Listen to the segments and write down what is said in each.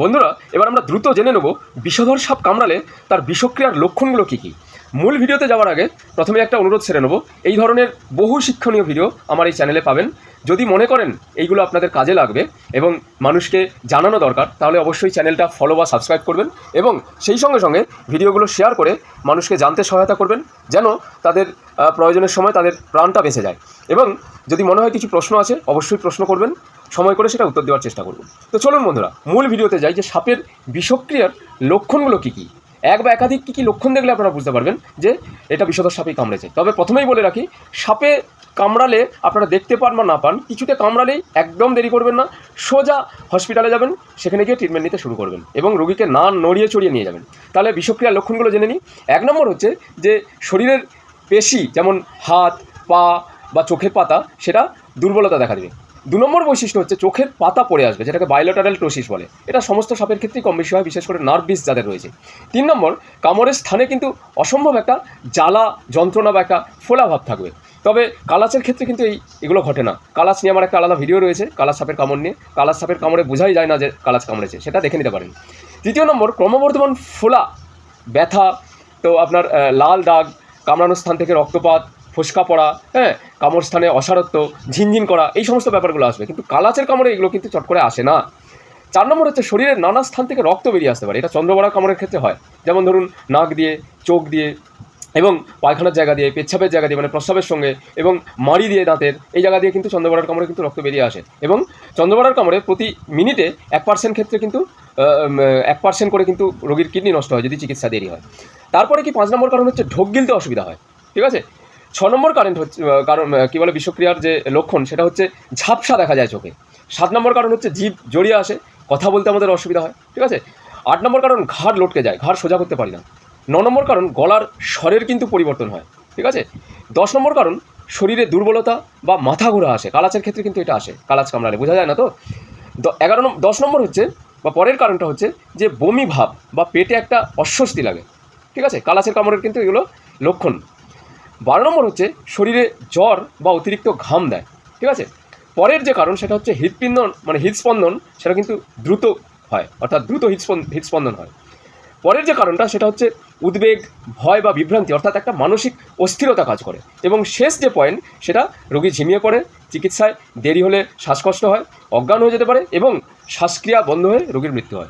বন্ধুরা, এবার আমরা দ্রুত জেনে নেব বিষধর সাপ কামড়ালে তার বিষক্রিয়ার লক্ষণগুলো কী কী। মূল ভিডিওতে যাওয়ার আগে প্রথমে একটা অনুরোধ সেরে নেব। এই ধরনের বহু শিক্ষণীয় ভিডিও আমার এই চ্যানেলে পাবেন। যদি মনে করেন এইগুলো আপনাদের কাজে লাগবে এবং মানুষকে জানানো দরকার, তাহলে অবশ্যই চ্যানেলটা ফলো বা সাবস্ক্রাইব করবেন এবং সেই সঙ্গে সঙ্গে ভিডিওগুলো শেয়ার করে মানুষকে জানতে সহায়তা করবেন, যেন তাদের প্রয়োজনের সময় তাদের প্রাণটা বেঁচে যায়। এবং যদি মনে হয় কিছু প্রশ্ন আছে, অবশ্যই প্রশ্ন করবেন। সময় করে সেটা উত্তর দেওয়ার চেষ্টা করব। তো চলুন বন্ধুরা, মূল ভিডিওতে যাই যে সাপের বিষক্রিয়ার লক্ষণগুলো কী কী। এক বা একাধিক কী কী লক্ষণ দেখলে আপনারা বুঝতে পারবেন যে এটা বিষধর সাপেই কামড়েছে। তবে প্রথমেই বলে রাখি, সাপে কামড়ালে আপনারা দেখতে পান বা না পান, কিছুতে কামড়ালেই একদম দেরি করবেন না, সোজা হসপিটালে যাবেন, সেখানে গিয়ে ট্রিটমেন্ট নিতে শুরু করবেন এবং রোগীকে না নড়িয়ে চড়িয়ে নিয়ে যাবেন। তাহলে বিষক্রিয়ার লক্ষণগুলো জেনে নিই। এক নম্বর হচ্ছে যে শরীরের পেশি, যেমন হাত, পা বা চোখের পাতা, সেটা দুর্বলতা দেখা দেবে। দু নম্বর বৈশিষ্ট্য হচ্ছে চোখের পাতা পড়ে আসবে, যেটাকে বাইলোটারাল টোসিস বলে। এটা সমস্ত সাপের ক্ষেত্রেই কম বেশি হয়, বিশেষ করে নার্ভিস যাদের রয়েছে। তিন নম্বর, কামড়ের স্থানে কিন্তু অসম্ভব একটা জ্বালা, যন্ত্রণা বা একটা ফোলা ভাব থাকবে। তবে কালাচের ক্ষেত্রে কিন্তু এই, এগুলো ঘটে না। কালাচ নিয়ে আমার একটা আলাদা ভিডিও রয়েছে, কালাচ সাপের কামড় নিয়ে। কালাচ সাপের কামড়ে বোঝাই যায় না যে কালাচ কামড়েছে, সেটা দেখে নিতে পারেন। তৃতীয় নম্বর, ক্রমবর্ধমান ফোলা, ব্যথা, তো আপনার লাল দাগ, কামড়ানোর স্থান থেকে রক্তপাত ফোসকা পড়া হ্যাঁ কামড় স্থানে অসারত্ব, ঝিনঝিন করা, এই সমস্ত ব্যাপারগুলো আসবে। কিন্তু কালাচের কামড়ে এগুলো কিন্তু চট করে আসে না। চার নম্বর হচ্ছে শরীরের নানা স্থান থেকে রক্ত বেরিয়ে আসতে পারে। এটা চন্দ্রবড়া কামড়ের ক্ষেত্রে হয়। যেমন ধরুন, নাক দিয়ে, চোখ দিয়ে, এবং পায়খানার জায়গা দিয়ে, পেচ্ছাপের জায়গা দিয়ে মানে প্রস্রাবের সঙ্গে, এবং মাড়ি দিয়ে, দাঁতের, এই জায়গা দিয়ে কিন্তু চন্দ্রবড়ার কামড়ে কিন্তু রক্ত বেরিয়ে আসে। এবং চন্দ্রবড়ার কামড়ে প্রতি মিনিটে এক পার্সেন্ট ক্ষেত্রে কিন্তু এক পার্সেন্ট করে কিন্তু রোগীর কিডনি নষ্ট হয়, যদি চিকিৎসা দেরি হয়। তারপরে কি পাঁচ নম্বর কারণ হচ্ছে ঢোক গিলতে অসুবিধা হয়। ঠিক আছে? ছ নম্বর কারেন্ট হচ্ছে কারণ কী বলে, বিষক্রিয়ার যে লক্ষণ, সেটা হচ্ছে ঝাপসা দেখা যায় চোখে। সাত নম্বর কারণ হচ্ছে জীব জড়িয়ে আসে, কথা বলতে আমাদের অসুবিধা হয়, ঠিক আছে? আট নম্বর কারণ ঘাড় লটকে যায়, ঘাড় সোজা করতে পারি না। ন নম্বর কারণ গলার স্বরের কিন্তু পরিবর্তন হয়, ঠিক আছে? দশ নম্বর কারণ শরীরে দুর্বলতা বা মাথা ঘোরা আসে, কালাচের ক্ষেত্রে কিন্তু এটা আসে, কালাচ কামড়ালে, বোঝা যায় না তো? এগারো নম- দশ নম্বর হচ্ছে, বা পরের কারণটা হচ্ছে, যে বমি ভাব বা পেটে একটা অস্বস্তি লাগে, ঠিক আছে? কালাচের কামড়ের কিন্তু এগুলো লক্ষণ। বারো নম্বর হচ্ছে শরীরে জ্বর বা অতিরিক্ত ঘাম দেয়, ঠিক আছে? পরের যে কারণ সেটা হচ্ছে হৃৎপিন্দন মানে হৃদস্পন্দন সেটা কিন্তু দ্রুত হয়, অর্থাৎ দ্রুত হৃদস্পন- হৃদস্পন্দন হয়। পরের যে কারণটা সেটা হচ্ছে উদ্বেগ, ভয় বা বিভ্রান্তি, অর্থাৎ একটা মানসিক অস্থিরতা কাজ করে। এবং শেষ যে পয়েন্ট সেটা রোগী ঝিমিয়ে পড়ে, চিকিৎসায় দেরি হলে শ্বাসকষ্ট হয়, অজ্ঞান হয়ে যেতে পারে এবং শ্বাসক্রিয়া বন্ধ হয়ে রোগীর মৃত্যু হয়।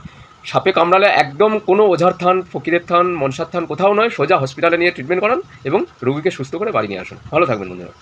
সাপে কামড়ালে একদম কোনো ওঝার থান, ফকিরের থান, মনসার থান কোথাও নয়, সোজা হসপিটালে নিয়ে ট্রিটমেন্ট করান এবং রুগীকে সুস্থ করে বাড়ি নিয়ে আসুন। ভালো থাকবেন বন্ধুরা।